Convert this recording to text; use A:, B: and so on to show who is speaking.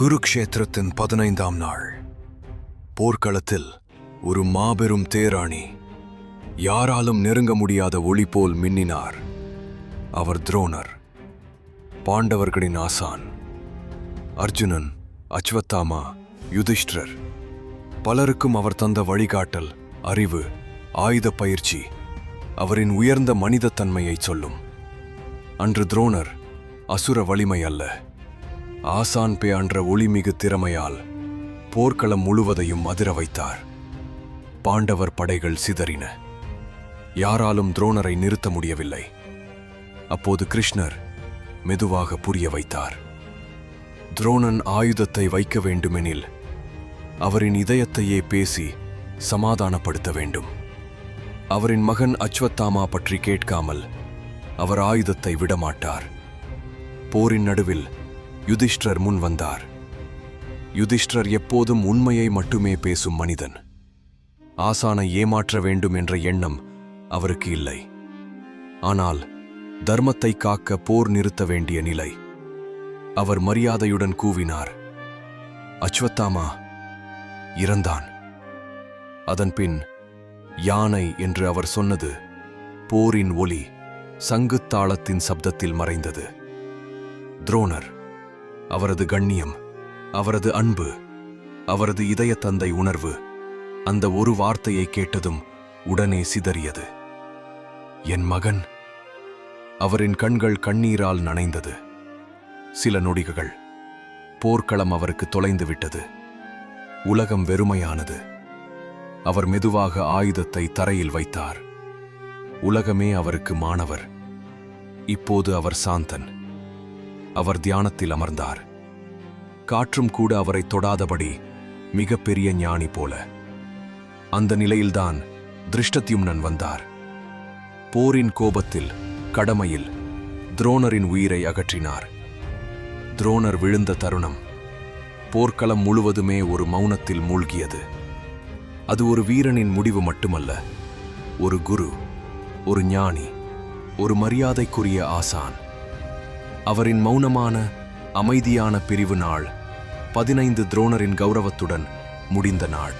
A: குருக்ஷேத்திரத்தின் பதினைந்தாம் நாள். போர்க்களத்தில் ஒரு மாபெரும் தேராணி யாராலும் நெருங்க முடியாத ஒளி போல் மின்னினார். அவர் துரோணர் பாண்டவர்களின் ஆசான் அர்ஜுனன் அச்வத்தாமா யுதிஷ்டர் பலருக்கும் அவர் தந்த வழிகாட்டல் அறிவு ஆயுத பயிற்சி அவரின் உயர்ந்த மனிதத்தன்மையை சொல்லும். அன்று துரோணர் அசுர வலிமை அல்ல. ஆசான் பேயான்ற ஒளிமிகு திறமையால் போர்க்களம் முழுவதையும் அதிர வைத்தார். பாண்டவர் படைகள் சிதறின. யாராலும் துரோணரை நிறுத்த முடியவில்லை. அப்போது கிருஷ்ணர் மெதுவாக புரிய வைத்தார். துரோணன் ஆயுதத்தை வைக்க வேண்டுமெனில் அவரின் இதயத்தையே பேசி சமாதானப்படுத்த வேண்டும். அவரின் மகன் அச்வத்தாமா பற்றி கேட்காமல் அவர் ஆயுதத்தை விடமாட்டார். போரின் நடுவில் யுதிஷ்டர் முன் வந்தார். யுதிஷ்டர் எப்போதும் உண்மையை மட்டுமே பேசும் மனிதன். ஆசானை ஏமாற்ற வேண்டும் என்ற எண்ணம் அவருக்கு இல்லை. ஆனால் தர்மத்தை காக்க போர் நிறுத்த வேண்டிய நிலை. அவர் மரியாதையுடன் கூவினார். அச்வத்தாமா இறந்தான். அதன்பின் யானை என்று அவர் சொன்னது போரின் ஒலி சங்குத்தாளத்தின் சப்தத்தில் மறைந்தது. துரோணர் அவரது கண்ணியம் அவரது அன்பு அவரது இதய தந்தை உணர்வு அந்த ஒரு வார்த்தையை கேட்டதும் உடனே சிதறியது. என் மகன். அவரின் கண்கள் கண்ணீரால் நனைந்தது. சில நொடிகள் போர்க்களம் அவருக்கு தொலைந்து விட்டது. உலகம் வெறுமையானது. அவர் மெதுவாக ஆயுதத்தை தரையில் வைத்தார். உலகமே அவருக்கு மாணவர். இப்போது அவர் சாந்தன். அவர் தியானத்தில் அமர்ந்தார். காற்றும் கூட அவரை தொடாதபடி மிகப்பெரிய ஞானி போல. அந்த நிலையில்தான் திருஷ்டத்யும்னன் வந்தார். போரின் கோபத்தில் கடமையில் துரோணரின் உயிரை அகற்றினார். துரோணர் விழுந்த தருணம் போர்க்களம் முழுவதுமே ஒரு மௌனத்தில் மூழ்கியது. அது ஒரு வீரனின் முடிவு மட்டுமல்ல ஒரு குரு ஒரு ஞானி ஒரு மரியாதைக்குரிய ஆசான். அவரின் மௌனமான அமைதியான பிரிவு நாள் பதினைந்து துரோணரின் கௌரவத்துடன் முடிந்த நாள்.